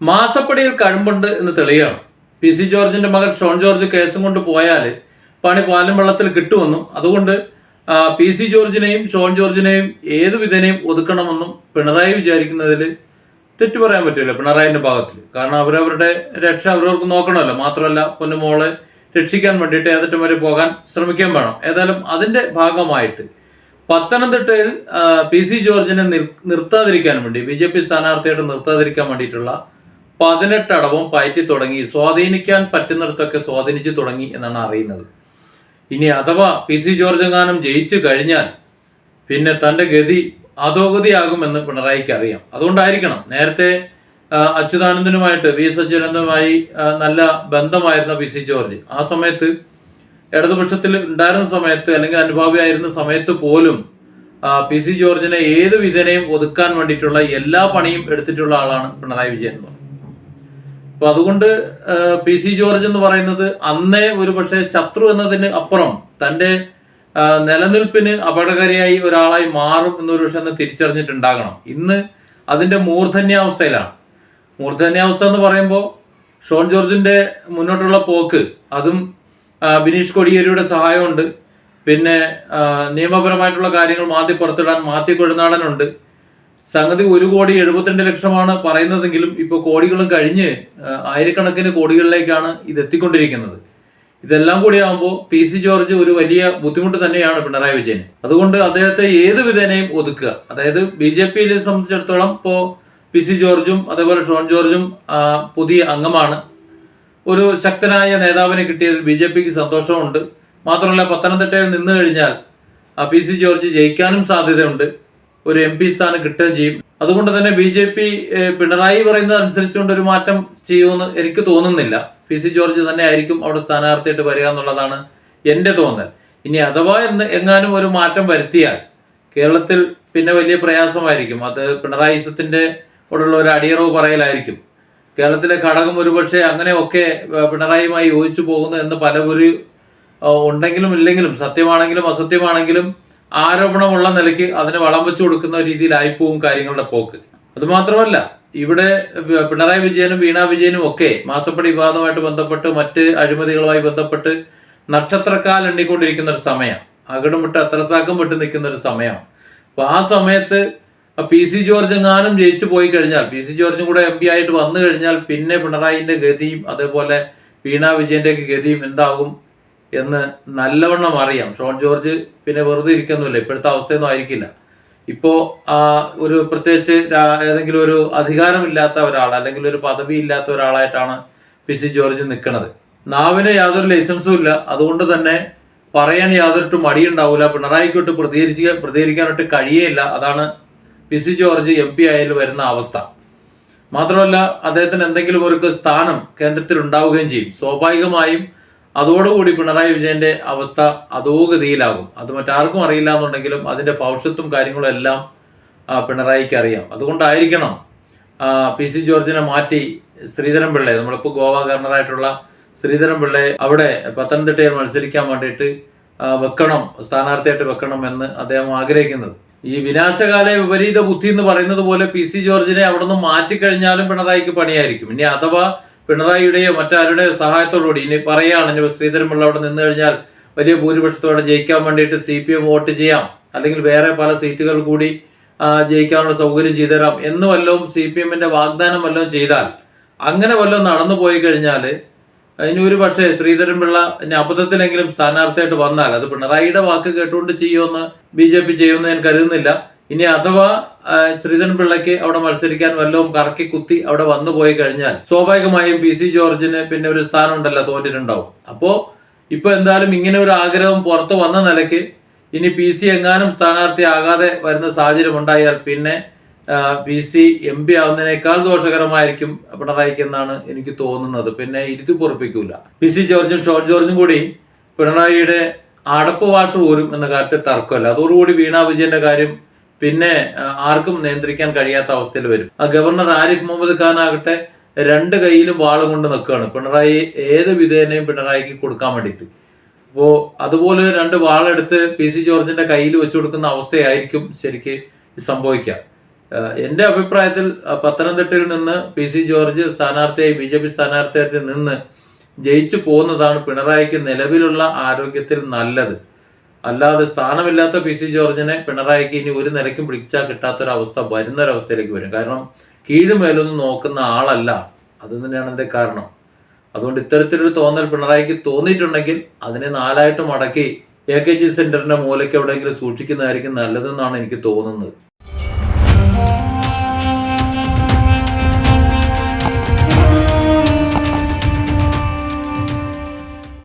മാസപ്പടിയിൽ കഴുമ്പുണ്ട് എന്ന് തെളിയണം. P C ജോർജിന്റെ മകൻ ഷോൺ ജോർജ് കേസും കൊണ്ട് പോയാൽ പണി പാലും വെള്ളത്തിൽ കിട്ടുമെന്നും അതുകൊണ്ട് പി സി ജോർജിനെയും ഷോൺ ജോർജിനെയും ഏത് വിധേനയും ഒതുക്കണമെന്നും പിണറായി വിചാരിക്കുന്നതിൽ തെറ്റു പറയാൻ പറ്റില്ല പിണറായിന്റെ ഭാഗത്തിൽ കാരണം അവരവരുടെ രക്ഷ അവരവർക്ക് നോക്കണമല്ലോ. മാത്രമല്ല പൊന്നുമോളെ രക്ഷിക്കാൻ വേണ്ടിയിട്ട് ഏതറ്റം വരെ പോകാൻ ശ്രമിക്കാൻ വേണം. ഏതായാലും അതിന്റെ ഭാഗമായിട്ട് പത്തനംതിട്ടയിൽ പി സി ജോർജിനെ നിർ- നിർത്താതിരിക്കാൻ വേണ്ടി ബി ജെ പി സ്ഥാനാർത്ഥിയായിട്ട് നിർത്താതിരിക്കാൻ വേണ്ടിയിട്ടുള്ള പതിനെട്ടടവും പയറ്റി തുടങ്ങി സ്വാധീനിക്കാൻ പറ്റുന്നിടത്തൊക്കെ സ്വാധീനിച്ചു തുടങ്ങി എന്നാണ് അറിയുന്നത്. ഇനി അഥവാ പി സി ജോർജ് എങ്ങാനും ജയിച്ചു കഴിഞ്ഞാൽ പിന്നെ തന്റെ ഗതി അധോഗതിയാകുമെന്ന് പിണറായിക്ക് അറിയാം. അതുകൊണ്ടായിരിക്കണം നേരത്തെ അച്യുതാനന്ദനുമായിട്ട് വി എസ് അച്യുതാനന്ദനുമായി നല്ല ബന്ധമായിരുന്ന പി സി ജോർജ്. ആ സമയത്ത് ഇടതുപക്ഷത്തിൽ ഉണ്ടായിരുന്ന സമയത്ത് അല്ലെങ്കിൽ അനുഭാവിയായിരുന്ന സമയത്ത് പോലും പി സി ജോർജിനെ ഏത് വിധേനയും ഒതുക്കാൻ വേണ്ടിയിട്ടുള്ള എല്ലാ പണിയും എടുത്തിട്ടുള്ള ആളാണ് പിണറായി വിജയൻ എന്ന് പറയുന്നത് അപ്പൊ അതുകൊണ്ട് പി സി ജോർജ് എന്ന് പറയുന്നത് അന്നേ ഒരു പക്ഷേ ശത്രു എന്നതിന് അപ്പുറം തന്റെ നിലനിൽപ്പിന് അപകടകാരിയായി ഒരാളായി മാറും എന്നൊരു പക്ഷെ അന്ന് തിരിച്ചറിഞ്ഞിട്ടുണ്ടാകണം. ഇന്ന് അതിന്റെ മൂർധന്യാവസ്ഥയിലാണ്. മൂർധന്യാവസ്ഥ എന്ന് പറയുമ്പോൾ ഷോൺ ജോർജിന്റെ മുന്നോട്ടുള്ള പോക്ക് അതും ബിനീഷ് കൊടിയേരിയുടെ സഹായമുണ്ട്. പിന്നെ നിയമപരമായിട്ടുള്ള കാര്യങ്ങൾ മാറ്റി പുറത്തിടാൻ മാത്തി കൊഴുനാടനുണ്ട് സംഗതി ഒരു കോടി എഴുപത്തിരണ്ട് ലക്ഷമാണ് പറയുന്നതെങ്കിലും ഇപ്പോൾ കോടികളും കഴിഞ്ഞ് ആയിരക്കണക്കിന് കോടികളിലേക്കാണ് ഇത് എത്തിക്കൊണ്ടിരിക്കുന്നത് ഇതെല്ലാം കൂടി ആകുമ്പോൾ പി സി ജോർജ് ഒരു വലിയ ബുദ്ധിമുട്ട് തന്നെയാണ് പിണറായി വിജയൻ അതുകൊണ്ട് അദ്ദേഹത്തെ ഏത് വിധേനയും ഒതുക്കുക. അതായത് ബി ജെ പിയെ സംബന്ധിച്ചിടത്തോളം ഇപ്പോൾ പി സി ജോർജും അതേപോലെ ഷോൺ ജോർജും പുതിയ അംഗമാണ്. ഒരു ശക്തനായ നേതാവിനെ കിട്ടിയതിൽ ബി ജെ പിക്ക് സന്തോഷമുണ്ട്. മാത്രമല്ല പത്തനംതിട്ടയിൽ നിന്ന് കഴിഞ്ഞാൽ പി സി ജോർജ് ജയിക്കാനും സാധ്യതയുണ്ട്. ഒരു എം പി സ്ഥാനം കിട്ടുകയും ചെയ്യും. അതുകൊണ്ട് തന്നെ ബി ജെ പി പിണറായി പറയുന്നത് അനുസരിച്ചുകൊണ്ട് ഒരു മാറ്റം ചെയ്യുമെന്ന് എനിക്ക് തോന്നുന്നില്ല. പി സി ജോർജ് തന്നെ ആയിരിക്കും അവിടെ സ്ഥാനാർത്ഥിയായിട്ട് വരിക എന്നുള്ളതാണ് എന്റെ തോന്നൽ. ഇനി അഥവാ എന്ന് എങ്ങാനും ഒരു മാറ്റം വരുത്തിയാൽ കേരളത്തിൽ പിന്നെ വലിയ പ്രയാസമായിരിക്കും. അത് പിണറായിസത്തിന്റെ ഉള്ള ഒരു അടിയറവ് പറയലായിരിക്കും. കേരളത്തിലെ ഘടകം ഒരുപക്ഷെ അങ്ങനെയൊക്കെ പിണറായിയുമായി യോജിച്ചു പോകുന്നു എന്ന് പലവരും ഉണ്ടെങ്കിലും ഇല്ലെങ്കിലും സത്യമാണെങ്കിലും അസത്യമാണെങ്കിലും ആരോപണമുള്ള നിലയ്ക്ക് അതിന് വളം വെച്ചു കൊടുക്കുന്ന രീതിയിലായി പോവും കാര്യങ്ങളുടെ പോക്ക്. അതുമാത്രമല്ല ഇവിടെ പിണറായി വിജയനും വീണാ വിജയനും ഒക്കെ മാസപ്പടി വിവാദമായിട്ട് ബന്ധപ്പെട്ട് മറ്റ് അഴിമതികളുമായി ബന്ധപ്പെട്ട് നക്ഷത്രക്കാൽ എണ്ണിക്കൊണ്ടിരിക്കുന്ന ഒരു സമയം അകടും വിട്ട് അത്രസാക്കും വിട്ട് നിൽക്കുന്ന ഒരു സമയമാണ് അപ്പൊ ആ സമയത്ത് പി സി ജോർജ് എങ്ങാനും ജയിച്ചു പോയി കഴിഞ്ഞാൽ പി സി ജോർജും കൂടെ എം പി ആയിട്ട് വന്നു കഴിഞ്ഞാൽ പിന്നെ പിണറായിന്റെ ഗതിയും അതേപോലെ വീണാ വിജയന്റെ ഗതിയും എന്താകും? എന്ന് നല്ലവണ്ണം അറിയാം. ഷോൺ ജോർജ് പിന്നെ വെറുതെ ഇരിക്കുന്നില്ല ഇപ്പോഴത്തെ അവസ്ഥയൊന്നും ആയിരിക്കില്ല. ഇപ്പോ ആ ഒരു പ്രത്യേകിച്ച് ഏതെങ്കിലും ഒരു അധികാരമില്ലാത്ത ഒരാൾ അല്ലെങ്കിൽ ഒരു പദവി ഇല്ലാത്ത ഒരാളായിട്ടാണ് പി സി ജോർജ് നിൽക്കുന്നത്. നാവിന് യാതൊരു ലൈസൻസും ഇല്ല. അതുകൊണ്ട് തന്നെ പറയാൻ യാതൊരു മടിയുണ്ടാവില്ല പിണറായിക്കൊട്ട് പ്രതികരിച്ച് പ്രതികരിക്കാനൊട്ട് കഴിയേയില്ല. അതാണ് P C George M P ആയാലും വരുന്ന അവസ്ഥ. മാത്രമല്ല അദ്ദേഹത്തിന് എന്തെങ്കിലും ഒരു സ്ഥാനം കേന്ദ്രത്തിൽ ഉണ്ടാവുകയും ചെയ്യും. സ്വാഭാവികമായും അതോടുകൂടി പിണറായി വിജയന്റെ അവസ്ഥ അധോഗതിയിലാകും. അത് മറ്റാർക്കും അറിയില്ല എന്നുണ്ടെങ്കിലും അതിന്റെ ഭവിഷ്യത്തും കാര്യങ്ങളും എല്ലാം പിണറായിക്ക് അറിയാം. അതുകൊണ്ടായിരിക്കണം പി സി ജോർജിനെ മാറ്റി ശ്രീധരൻ പിള്ളയെ നമ്മളിപ്പോൾ ഗോവ ഗവർണറായിട്ടുള്ള ശ്രീധരൻ പിള്ളയെ അവിടെ പത്തനംതിട്ടയിൽ മത്സരിക്കാൻ വേണ്ടിയിട്ട് വെക്കണം സ്ഥാനാർത്ഥിയായിട്ട് വെക്കണം എന്ന് അദ്ദേഹം ആഗ്രഹിക്കുന്നത്. ഈ വിനാശകാല വിപരീത ബുദ്ധി എന്ന് പറയുന്നത് പോലെ പി സി ജോർജിനെ അവിടെ നിന്ന് മാറ്റിക്കഴിഞ്ഞാലും പിണറായിക്ക് പണിയായിരിക്കും. ഇനി അഥവാ പിണറായിയുടെയോ മറ്റാരുടെയോ സഹായത്തോടുകൂടി ഇനി പറയുകയാണ്. ഇനി ശ്രീധരമുള്ള അവിടെ നിന്ന് കഴിഞ്ഞാൽ വലിയ ഭൂരിപക്ഷത്തോടെ ജയിക്കാൻ വേണ്ടിയിട്ട് സി പി എം വോട്ട് ചെയ്യാം. അല്ലെങ്കിൽ വേറെ പല സീറ്റുകൾ കൂടി ജയിക്കാനുള്ള സൗകര്യം ചെയ്തുതരാം. എന്ന് വല്ലതും സി പി എമ്മിന്റെ വാഗ്ദാനം വല്ലതും ചെയ്താൽ അങ്ങനെ വല്ലതും നടന്നു പോയി കഴിഞ്ഞാൽ ഇനി ഒരു പക്ഷേ ശ്രീധരൻപിള്ള ഇനി അബദ്ധത്തിലെങ്കിലും സ്ഥാനാർത്ഥിയായിട്ട് വന്നാൽ അത് പിണറായിയുടെ വാക്ക് കേട്ടുകൊണ്ട് ചെയ്യുമെന്ന് ബി ജെ പി ചെയ്യുമെന്ന് ഞാൻ കരുതുന്നില്ല. ഇനി അഥവാ ശ്രീധരൻ പിള്ളയ്ക്ക് അവിടെ മത്സരിക്കാൻ വല്ലതും കറക്കി കുത്തി അവിടെ വന്നു പോയി കഴിഞ്ഞാൽ സ്വാഭാവികമായും പി സി ജോർജിന് പിന്നെ ഒരു സ്ഥാനം ഉണ്ടല്ലോ തോറ്റിട്ടുണ്ടാവും. അപ്പോ ഇപ്പൊ എന്തായാലും ഇങ്ങനെ ഒരു ആഗ്രഹം പുറത്തു വന്ന നിലയ്ക്ക് ഇനി പി സി എങ്ങാനും സ്ഥാനാർത്ഥി ആകാതെ വരുന്ന സാഹചര്യം ഉണ്ടായാൽ പിന്നെ പി സി എം പി ആവുന്നതിനേക്കാൾ ദോഷകരമായിരിക്കും പിണറായിക്ക് എന്നാണ് എനിക്ക് തോന്നുന്നത്. പിന്നെ ഇരുത്തി പൊറപ്പിക്കൂല. പി സി ജോർജും ഷോൺ ജോർജും കൂടി പിണറായിയുടെ അടപ്പ് വാഷ് പോരും എന്ന കാര്യത്തിൽ തർക്കമല്ല. അതോടുകൂടി വീണാ വിജയന്റെ കാര്യം പിന്നെ ആർക്കും നിയന്ത്രിക്കാൻ കഴിയാത്ത അവസ്ഥയിൽ വരും. ആ ഗവർണർ ആരിഫ് മുഹമ്മദ് ഖാൻ ആകട്ടെ രണ്ട് കൈയിലും വാൾ കൊണ്ട് നിൽക്കുകയാണ്. പിണറായി ഏത് വിധേനയും പിണറായിക്ക് കൊടുക്കാൻ വേണ്ടിയിട്ട്. അപ്പോൾ അതുപോലെ രണ്ട് വാളെടുത്ത് പി സി ജോർജിന്റെ കയ്യിൽ വെച്ചു കൊടുക്കുന്ന അവസ്ഥയായിരിക്കും ശരിക്ക് സംഭവിക്കുക. എന്റെ അഭിപ്രായത്തിൽ പത്തനംതിട്ടയിൽ നിന്ന് പി സി ജോർജ് സ്ഥാനാർത്ഥിയായി ബി ജെ പി സ്ഥാനാർത്ഥിയായിട്ട് നിന്ന് ജയിച്ചു പോകുന്നതാണ് പിണറായിക്ക് നിലവിലുള്ള ആരോഗ്യത്തിൽ നല്ലത്. അല്ലാതെ സ്ഥാനമില്ലാത്ത പി സി ജോർജിനെ പിണറായിക്ക് ഇനി ഒരു നിലയ്ക്കും പിടിച്ചാൽ കിട്ടാത്തൊരവസ്ഥ വരുന്നൊരവസ്ഥയിലേക്ക് വരും. കാരണം കീഴുമേലൊന്നും നോക്കുന്ന ആളല്ല. അത് തന്നെയാണ് എന്റെ കാരണം? അതുകൊണ്ട് ഇത്തരത്തിലൊരു തോന്നൽ പിണറായിക്ക് തോന്നിയിട്ടുണ്ടെങ്കിൽ അതിനെ നാലായിട്ട് മടക്കി എ കെ ജി സെന്ററിന്റെ മൂലയ്ക്ക് എവിടെയെങ്കിലും സൂക്ഷിക്കുന്നതായിരിക്കും നല്ലതെന്നാണ് എനിക്ക് തോന്നുന്നത്.